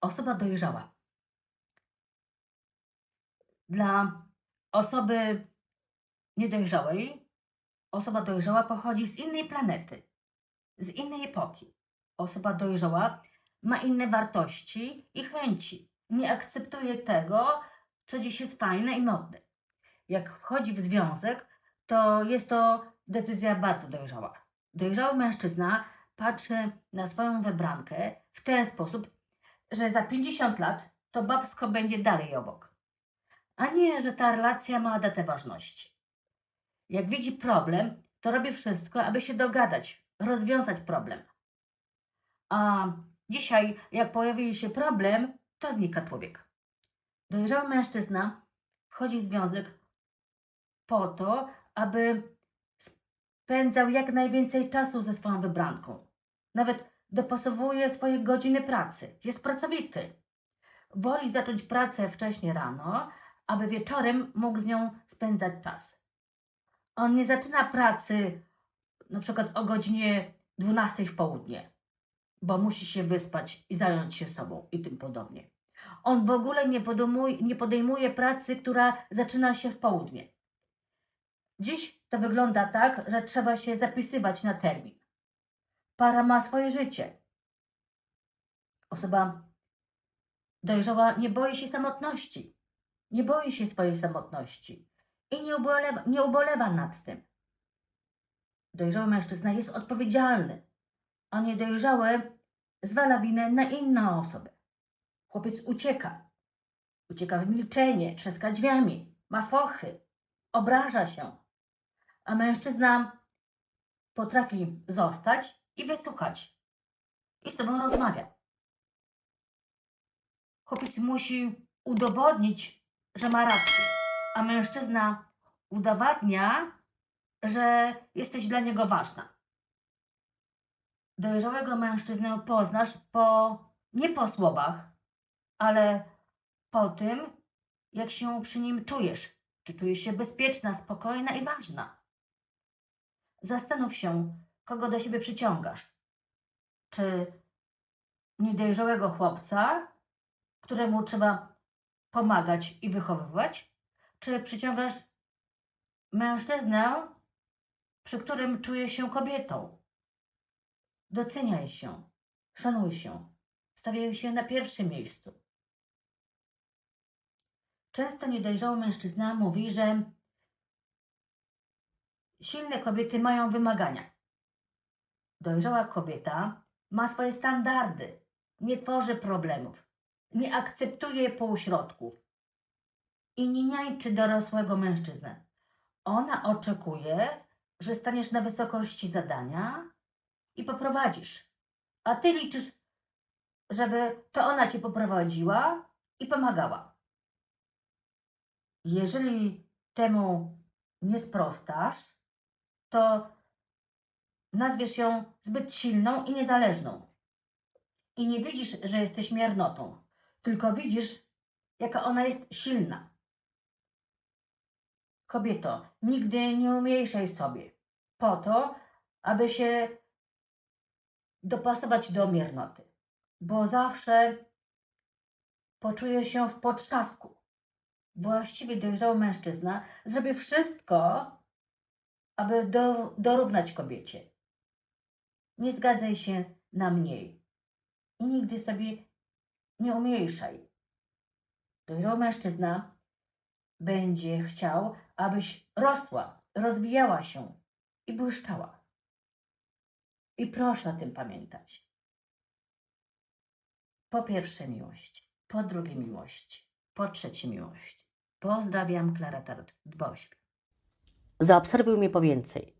Osoba dojrzała. Dla osoby niedojrzałej, osoba dojrzała pochodzi z innej planety, z innej epoki. Osoba dojrzała ma inne wartości i chęci. Nie akceptuje tego, co dziś jest fajne i modne. Jak wchodzi w związek, to jest to decyzja bardzo dojrzała. Dojrzały mężczyzna patrzy na swoją wybrankę w ten sposób, że za 50 lat to babsko będzie dalej obok. A nie, że ta relacja ma datę ważności. Jak widzi problem, to robi wszystko, aby się dogadać, rozwiązać problem. A dzisiaj, jak pojawi się problem, to znika człowiek. Dojrzały mężczyzna wchodzi w związek po to, aby spędzał jak najwięcej czasu ze swoją wybranką. Nawet dopasowuje swoje godziny pracy. Jest pracowity. Woli zacząć pracę wcześnie rano, aby wieczorem mógł z nią spędzać czas. On nie zaczyna pracy na przykład o godzinie 12 w południe, bo musi się wyspać i zająć się sobą i tym podobnie. On w ogóle nie podejmuje, nie podejmuje pracy, która zaczyna się w południe. Dziś to wygląda tak, że trzeba się zapisywać na termin. Para ma swoje życie. Osoba dojrzała nie boi się samotności. Nie boi się swojej samotności i nie ubolewa, nie ubolewa nad tym. Dojrzały mężczyzna jest odpowiedzialny, a niedojrzały zwala winę na inną osobę. Chłopiec ucieka. Ucieka w milczenie, trzaska drzwiami, ma fochy, obraża się. A mężczyzna potrafi zostać i wysłuchać. I z tobą rozmawia. Chłopiec musi udowodnić, że ma rację, a mężczyzna udowadnia, że jesteś dla niego ważna. Dojrzałego mężczyznę poznasz po nie po słowach, ale po tym, jak się przy nim czujesz. Czy czujesz się bezpieczna, spokojna i ważna? Zastanów się, kogo do siebie przyciągasz. Czy niedojrzałego chłopca, któremu trzeba pomagać i wychowywać? Czy przyciągasz mężczyznę, przy którym czuje się kobietą? Doceniaj się, szanuj się, stawiaj się na pierwszym miejscu. Często niedojrzały mężczyzna mówi, że silne kobiety mają wymagania. Dojrzała kobieta ma swoje standardy, nie tworzy problemów, nie akceptuje półśrodków i nie niańczy dorosłego mężczyznę. Ona oczekuje, że staniesz na wysokości zadania i poprowadzisz, a ty liczysz, żeby to ona cię poprowadziła i pomagała. Jeżeli temu nie sprostasz, to nazwiesz ją zbyt silną i niezależną. I nie widzisz, że jesteś miernotą, tylko widzisz, jaka ona jest silna. Kobieto, nigdy nie umniejszaj sobie po to, aby się dopasować do miernoty, bo zawsze poczuje się w potrzasku. Właściwie dojrzały mężczyzna zrobi wszystko, aby do, dorównać kobiecie. Nie zgadzaj się na mniej i nigdy sobie nie umniejszaj. Dojrzały mężczyzna będzie chciał, abyś rosła, rozwijała się i błyszczała. I proszę o tym pamiętać. Po pierwsze miłość, po drugie miłość, po trzecie miłość. Pozdrawiam, Klara Tarot. Dba. Zaobserwuj mnie po więcej.